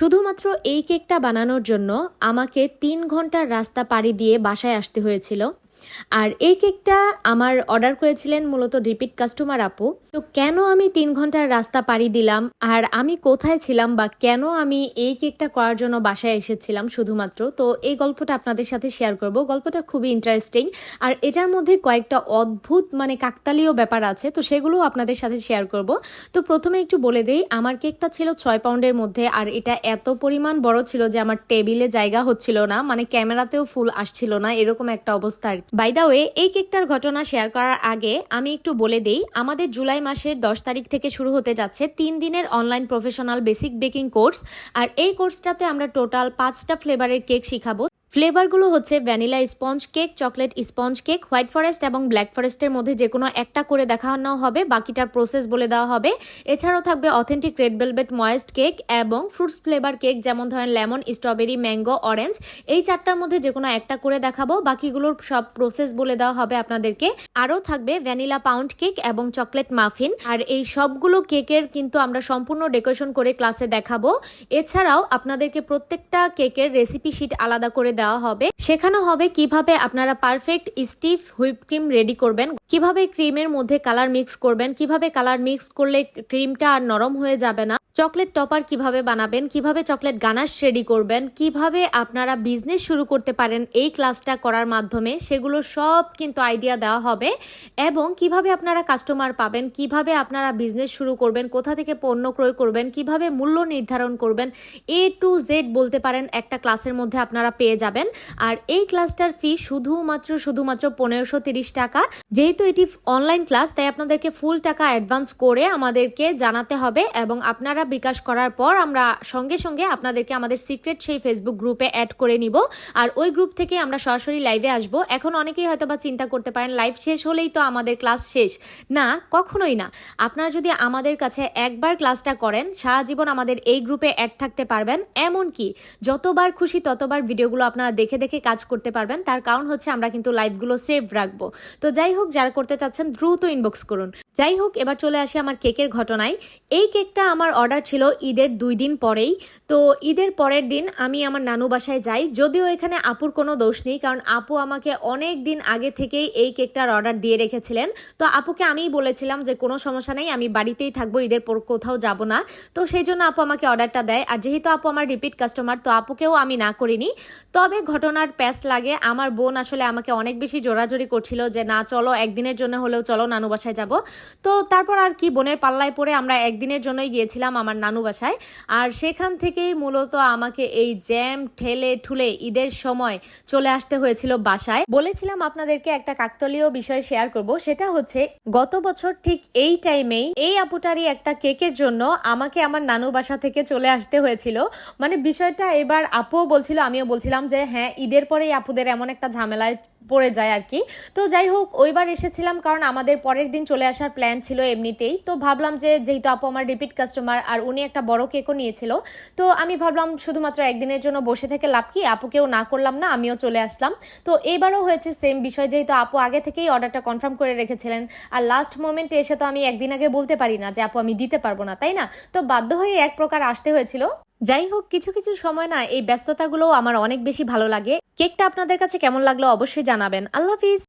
শুধুমাত্র এই কেকটা বানানোর জন্য আমাকে তিন ঘণ্টার রাস্তা পাড়ি দিয়ে বাসায় আসতে হয়েছিল। আর এই কেকটা আমার অর্ডার করেছিলেন মূলত রিপিট কাস্টমার আপু। তো কেন আমি তিন ঘণ্টার রাস্তা পাড়ি দিলাম? আর আমি কোথায় ছিলাম বা কেন আমি এই কেকটা করার জন্য বাসায় এসেছিলাম শুধুমাত্র? তো এই গল্পটা আপনাদের সাথে শেয়ার করব। গল্পটা খুবই ইন্টারেস্টিং আর এটার মধ্যে কয়েকটা অদ্ভুত মানে কাকতালীয় ব্যাপার আছে, তো সেগুলো আপনাদের সাথে শেয়ার করব। তো প্রথমে একটু বলে দেই, আমার কেকটা ছিল ছয় পাউন্ডের মধ্যে, আর এটা এত পরিমাণ বড় ছিল যে আমার টেবিলে জায়গা হচ্ছিল না মানে ক্যামেরাতেও ফুল আসছিল না, এরকম একটা অবস্থা আর বাই দা ওয়ে এই কেকটার ঘটনা শেয়ার করার আগে আমি একটু বলে দেই, আমাদের জুলাই মাসের দশ তারিখ থেকে শুরু হতে যাচ্ছে তিন দিনের online professional basic baking course আর এই কোর্সটাতে আমরা টোটাল পাঁচটা ফ্লেভারের কেক শিখাবো। ফ্লেভারগুলো হচ্ছে vanilla sponge cake, chocolate sponge cake, white forest এবং ব্ল্যাক ফরেস্টের মধ্যে যে কোনো একটা করে দেখানো হবে, বাকিটার প্রসেস বলে দেওয়া হবে। এছাড়াও থাকবে authentic red velvet moist cake এবং ফ্রুটস ফ্লেভার কেক যেমন ধরেন লেমন স্ট্রবেরি ম্যাঙ্গো অরেঞ্জ এই চারটার মধ্যে যে কোনো একটা করে দেখাবো, বাকিগুলোর সব প্রসেস বলে দেওয়া হবে আপনাদেরকে। আরও থাকবে ভ্যানিলা পাউন্ড কেক এবং চকলেট মাফিন আর এই সবগুলো কেকের কিন্তু আমরা সম্পূর্ণ ডেকোরেশন করে ক্লাসে দেখাবো। এছাড়াও আপনাদেরকে প্রত্যেকটা কেকের রেসিপি শিট আলাদা করে দেওয়া হবে। সেখানে হবে কীভাবে আপনারা perfect stiff whip cream ready করবেন, কীভাবে ক্রিমের মধ্যে কালার মিক্স করবেন, কীভাবে কালার মিক্স করলে ক্রিমটা আর নরম হয়ে যাবে না। চকলেট টপার কীভাবে বানাবেন, কীভাবে চকলেট গানাশ রেডি করবেন, কীভাবে আপনারা বিজনেস শুরু করতে পারেন এই ক্লাসটা করার মাধ্যমে, সেগুলো সব কিন্তু আইডিয়া দেওয়া হবে। এবং কীভাবে আপনারা কাস্টমার পাবেন, কীভাবে আপনারা বিজনেস শুরু করবেন, কোথা থেকে পণ্য ক্রয় করবেন, কীভাবে মূল্য নির্ধারণ করবেন এ টু জেড বলতে পারেন একটা ক্লাসের মধ্যে আপনারা পেয়ে যাবেন। আর এই ক্লাসটার ফি শুধুমাত্র শুধুমাত্র পনেরোশো তিরিশ টাকা। যেহেতু এটি অনলাইন ক্লাস, তাই আপনাদেরকে ফুল টাকা অ্যাডভান্স করে আমাদেরকে জানাতে হবে এবং আপনারা বিকাশ করার পর আমরা সঙ্গে সঙ্গে আপনাদেরকে আমাদের সিক্রেট সেই ফেসবুক গ্রুপে অ্যাড করে নিব। আর ওই গ্রুপ থেকে আমরা সরাসরি লাইভে আসব। এখন অনেকেই হয়তো বা চিন্তা করতে পারেন লাইভ শেষ হলেই তো আমাদের ক্লাস শেষ। না, কখনোই না। আপনারা যদি আমাদের কাছে একবার ক্লাসটা করেন, সারা জীবন আমাদের এই গ্রুপে অ্যাড থাকতে পারবেন। এমনকি যতবার খুশি ততবার ভিডিওগুলো আপনারা দেখে দেখে কাজ করতে পারবেন। তার কারণ হচ্ছে আমরা কিন্তু লাইভগুলো সেভ রাখব। তো যাই হোক, যারা করতে চাচ্ছেন দ্রুত ইনবক্স করুন। যাই হোক, এবার চলে আসি আমার কেকের ঘটনায়। এই কেকটা আমার অর্ডার ছিল ঈদের দুই দিন পরেই। তো ঈদের পরের দিন আমি আমার নানু বাসায় যাই। যদিও এখানে আপুর কোনো দোষ নেই, কারণ আপু আমাকে অনেক দিন আগে থেকেই এই কেকটার অর্ডার দিয়ে রেখেছিলেন। তো আপুকে আমিই বলেছিলাম যে, কোনো সমস্যা নেই, আমি বাড়িতেই থাকব, ঈদের পর কোথাও যাব না। তো সেই জন্য আপু আমাকে অর্ডারটা দেয়। আর যেহেতু আপু আমার রিপিট কাস্টমার, তো আপুকেও আমি না করিনি। তবে ঘটনার প্যাচ লাগে। আমার বোন আসলে আমাকে অনেক বেশি জোরাজোরি করছিল যে, না, চলো, একদিনের জন্য হলেও চলো, নানু বাসায় যাব। তো তারপর আর কি, বোনের পাল্লায় পড়ে আমরা একদিনের জন্যই গিয়েছিলাম। আমার নানু বাসায়। আর সেখান থেকেই মূলত আমাকে এই জ্যাম ঠেলে ঠুলে ঈদের সময় চলে আসতে হয়েছিল বাসায়। বলেছিলাম আপনাদেরকে একটা কাকতলীয় বিষয় শেয়ার করব, সেটা হচ্ছে গত বছর ঠিক এই টাইমেই এই আপুটারই একটা কেকের জন্য আমাকে আমার নানু বাসা থেকে চলে আসতে হয়েছিল। মানে বিষয়টা এবার আপুও বলছিল, আমিও বলছিলাম যে হ্যাঁ ঈদের পরেই আপুদের এমন একটা ঝামেলায় পড়ে যায় আর কি। তো যাই হোক, ওইবার এসেছিলাম কারণ আমাদের পরের দিন চলে আসার প্ল্যান ছিল এমনিতেই। তো ভাবলাম যে যেহেতু আপু আমার রিপিট কাস্টমার আর উনি একটা বড় কেকও নিয়েছিল, তো আমি ভাবলাম শুধুমাত্র একদিনের জন্য বসে থেকে লাভ কি? আপুকেও না করলাম না, আমিও চলে আসলাম। তো এবারও হয়েছে সেম বিষয়, যেহেতু আপু আগে থেকেই অর্ডারটা কনফার্ম করে রেখেছিলেন। আর লাস্ট মোমেন্টে এসে তো আমি একদিন আগে বলতে পারি না যে, আপু, আমি দিতে পারব না। তাই না? তো বাধ্য হয়ে এক প্রকার আসতে হয়েছিল। যাই হোক কিছু কিছু সময় না এই ব্যস্ততাগুলো আমার অনেক বেশি ভালো লাগে। কেকটা আপনাদের কাছে কেমন লাগল অবশ্যই জানাবেন। আল্লাহ হাফিজ।